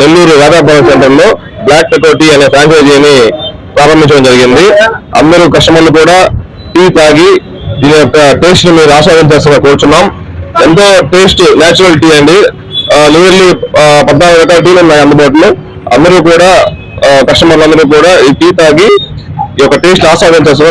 నెల్లూరు రాధాభవన్ సెంటర్లో black పెకో tea అనే ఫ్రాంచైజీని ప్రారంభించడం జరిగింది. అందరూ కస్టమర్లు కూడా టీ తాగి దీని యొక్క టేస్ట్ని మీరు ఆస్వాదించాల్సిన కోరుచున్నాం. ఎంతో టేస్ట్ నేచురల్ టీ అండి. నియర్లీ పద్నాలుగు రకాల టీలు ఉన్నాయి అందుబాటులో. అందరూ కూడా కస్టమర్లు అందరూ కూడా ఈ టీ తాగి ఈ యొక్క టేస్ట్ ఆస్వాదించాల్సిన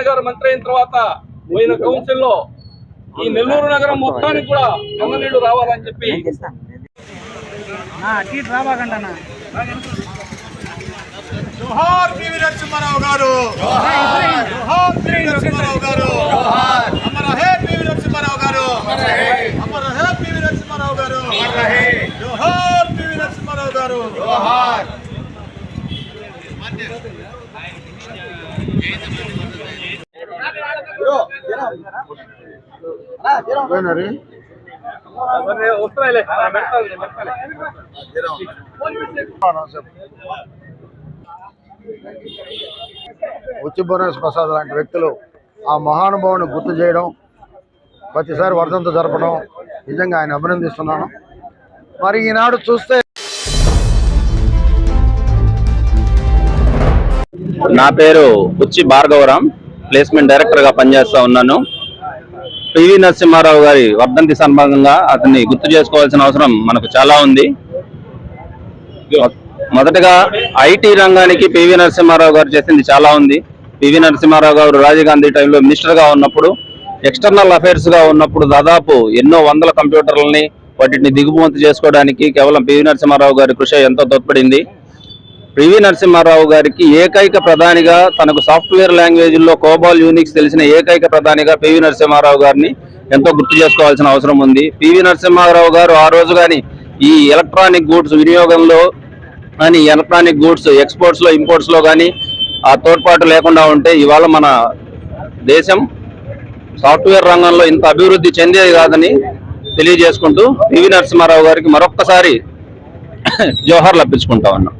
నారాయణ గారు మంత్రి అయిన తర్వాత పోయిన కౌన్సిల్లో ఈ నెల్లూరు నగరం మొత్తానికి కూడా కన్న నీళ్ళు రావాలని చెప్పి జోహార్ పివి నరసింహారావు గారు. జోహార్ పివి నరసింహారావు గారు. అమర హే పివి నరసింహారావు గారు. అమర హే పివి నరసింహారావు గారు. జోహార్ పివి నరసింహారావు గారు. జోహార్. ఉచ్చి భువనేశ్వర ప్రసాద్ లాంటి వ్యక్తులు ఆ మహానుభావుని గుర్తు చేయడం ప్రతిసారి వర్ధంతో జరపడం నిజంగా ఆయన అభినందిస్తున్నాను. మరి ఈనాడు చూస్తే నా పేరు ఉచ్చి భార్గవరాం ప్లేస్మెంట్ డైరెక్టర్గా పనిచేస్తా ఉన్నాను. పివి నరసింహారావు గారి వర్ధంతి సందర్భంగా అతన్ని గుర్తు చేసుకోవాల్సిన అవసరం మనకు చాలా ఉంది. మొదటగా ఐటీ రంగానికి పివి నరసింహారావు గారు చేసింది చాలా ఉంది. పివి నరసింహారావు గారు రాజీవ్ గాంధీ టైంలో మినిస్టర్గా ఉన్నప్పుడు ఎక్స్టర్నల్ అఫైర్స్గా ఉన్నప్పుడు దాదాపు ఎన్నో వందల కంప్యూటర్లని వాటిని దిగుమతి చేసుకోవడానికి కేవలం పివి నరసింహారావు గారి కృషి ఎంతో తోడ్పడింది. పివి నరసింహారావు గారికి ఏకైక ప్రధానిగా తనకు సాఫ్ట్వేర్ లాంగ్వేజ్లో కోబాల్ యూనిక్స్ తెలిసిన ఏకైక ప్రధానిగా పివి నరసింహారావు గారిని ఎంతో గుర్తు చేసుకోవాల్సిన అవసరం ఉంది. పివి నరసింహారావు గారు ఆ రోజు కానీ ఈ ఎలక్ట్రానిక్ గూడ్స్ వినియోగంలో కానీ ఎలక్ట్రానిక్ గూడ్స్ ఎక్స్పోర్ట్స్లో ఇంపోర్ట్స్లో కానీ ఆ తోడ్పాటు లేకుండా ఉంటే ఇవాళ మన దేశం సాఫ్ట్వేర్ రంగంలో ఇంత అభివృద్ధి చెందేది కాదని తెలియజేసుకుంటూ పివి నరసింహారావు గారికి మరొక్కసారి జోహార్లు అప్పించుకుంటా ఉన్నాం.